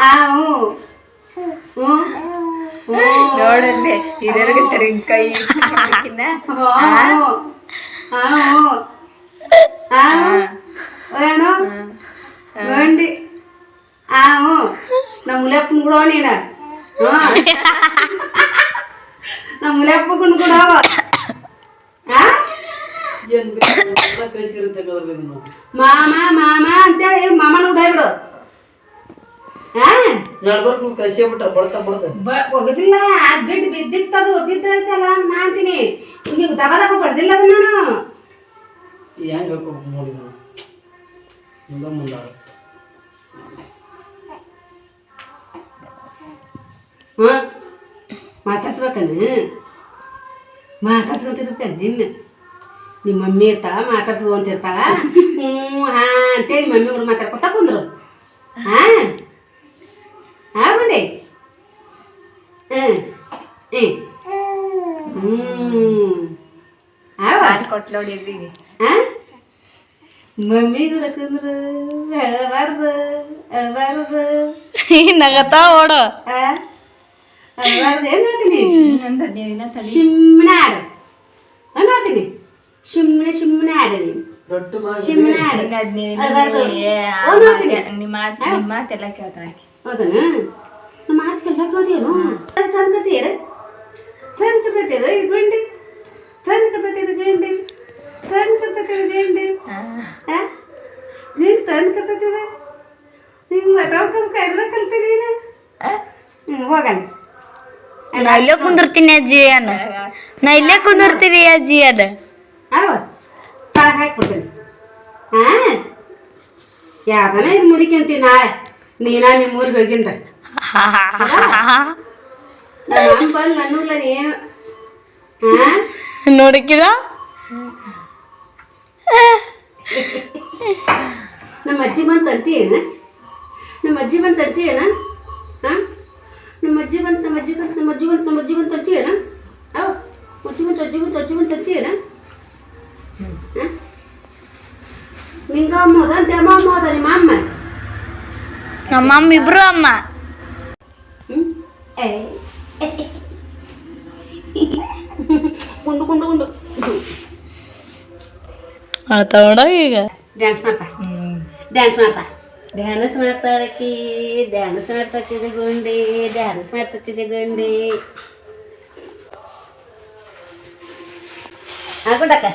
ಆ ಹ್ಞೂ ಹ್ಞೂ ಹ್ಞೂ ನೋಡಲ್ಲಿ ಹಿರಿಯರಿಗೆ ಸರಿ ಕೈ ಹಾಕಿನ ಹ್ಞೂ ಆ ಹ್ಞೂ ಆ ಏನು ಗಂಡಿ ಆ ಹ್ಞೂ ನಮ್ಮ ಮುಲಿಯಪ್ಪನ ಕೂಡ ನೀನು ಹ್ಞೂ ನಮ್ಮ ಮುಲಿಯಪ್ಪನ ಕೂಡ ಹೋಗು ಆ ಮಾಮ ಮಾಮ ಅಂತೇಳಿ ಮಾಮನ ಉಡಾಯ್ಬಿಡು ಹಾ ನಡ್ಬರ್ಕು ಕಸಿ ಬಿಟ್ಟ ಬರ್ತಾ ಬರ್ತಾ ಬ- ಒಗದಿಲ್ಲ ಅದ್ ಬಿಟ್ಟು ಅದು ಬಿದ್ದೈತಲ್ಲ ನಾ ಅಂತೀನಿ. ನೀವು ದಬ ದಬ ಬಡ್ದಿಲ್ಲ ಅದು ನಾನು. ಹೆಂಗ್ ಹಾಕೋಬೇಕು ನೋಡಿ ನಾನು. ಮುಂದ ಮುಂದ ಹಾ? ಮಾತಾಡ್ಸ್ಬೇಕನ? ಮಾತಾಡ್ಸ್ಕೊಂತಿರ್ತೇನೆ ನಿನ್ನ. ನಿಮ್ಮ ಮಮ್ಮಿ ಇರ್ತಾಳ ಮಾತಾಡ್ಸ್ಕೊಂತಿರ್ತಾಳ ಹ್ಞೂ ಹಾ ಅಂತೇಳಿ ಮಮ್ಮಿ ಮಾತಾಡ್ಕೊತ ಕುಂದ್ರು. ಹಾ ಬಂಡೆ ಹ್ಞೂ ಹ್ಞೂ ಹ್ಞೂ ಆವ? ಕಾಲ್ ಕೊಟ್ಲು ಹೊಡಿದ್ರಿಗೆ ಆ? ಮಮ್ಮಿ ಗುಡಕಂದ್ರು ಅಳಬಾರ್ದು ಅಳಬಾರ್ದು. ನಗತಾ ಓಡು? ಅಳಬಾರ್ದು. ಏನು ಹೇಳ್ತೀನಿ ಹದಿನೈದು ದಿನ ತಡಿ. ಸುಮ್ಮನೆ ಆಡು. ಏನು ಹೇಳ್ತೀನಿ ಸುಮ್ಮನೆ ಸುಮ್ಮನೆ ಆಡು ನೀನು. ಹದಿನೈದು ದಿನ ನಿಮ್ಮ ಮಾತು ನಿಮ್ಮ ಮಾತೆಲ್ಲ ಕೇಳ್ತಾಳೆ ಹೌದನ? ನಮ್ಮ ಮಾತು ಕೇಳ್ತಾ ಕತ್ತೀರ ಇದು ಗಂಡಿ. ತಂದು ಕತ್ತೈತದ ಗಂಡಿ. ತಂದು ಕತ್ತೈತದ ಗಂಡಿ ಆ? ನೀನು ತಂದು ಕರ್ತೈತದ ನಿಂಗೆ ಕಲ್ತೀರಿ ನೀನು? ಹೋಗಣ. ನಾ ಇಲ್ಲೇ ಕುಂದಿರ್ತೀನಿ ಅಜ್ಜಿ ಅನ್ನ. ನಾ ಇಲ್ಲೇ ಕುಂದಿರ್ತೀನಿ ಅಜ್ಜಿ ಅನ್ನ. ಅವ ತಳ ಹಾಕ್ಬಿಡ್ತೀನಿ. ಹಾಂ ಯಾವ್ದನ ಇದು ಮುರಿಕಂತೀವಿ ನಾಳೆ? ನೀನಾ ನಿಮ್ಮ ಊರಿಗೆ ಹೋಗಿಂದ ಅಮ್ಮ ಬಂದು ನನ್ನೂರ್ಲ ನೀನು ಹಾಂ ನೋಡಕ್ಕಿಲ್ಲ? ನಮ್ಮ ಅಜ್ಜಿ ಬಂತು ನಾ ನಮ್ಮ ಅಜ್ಜಿ ಬಂದು ಅಂತೀಯೇನ ಹಾಂ? ನಮ್ಮ ಅಜ್ಜಿ ಬಂತು ನಮ್ಮ ಅಜ್ಜಿ ಬಂತು ನಮ್ಮ ಅಜ್ಜಿ ಬಂತು ನಮ್ಮ ಅಜ್ಜಿ ಅಂತೀಯೇನ ಅವ ಅಜ್ಜಿ ಬಂತು ಅಜ್ಜಿ ಬಂತು ಅಜ್ಜಿ ಬಂದು ಅಂತೀಯೇನ ಹಾಂ? ನಿಂಗ ಅಮ್ಮ ಹೋದ ಅಂತ ಅಮ್ಮ ಅಮ್ಮ ಹೋದ ನಿಮ್ಮ ಅಮ್ಮ? ನಮ್ಮ ಅಮ್ಮ ಇಬ್ರು ಅಮ್ಮ. ಹ್ಞೂ ಏ ಗುಂಡು ಗುಂಡು ಗುಂಡು ಅಳ್ತಾವಡ ಈಗ. ಡ್ಯಾನ್ಸ್ ಮಾಡ್ತಾ. ಡ್ಯಾನ್ಸ್ ಮಾಡ್ತಾ. ಡ್ಯಾನ್ಸ್ ಮಾಡ್ತಾಳಕಿ ಡ್ಯಾನ್ಸ್ ಮಾಡ್ತಕ್ಕಿದೆ ಗುಂಡಿ ಡ್ಯಾನ್ಸ್ ಮಾಡ್ತಕ್ಕಿದೆ ಗುಂಡಿ. ಹಾಕೊಂಡಕ್ಕ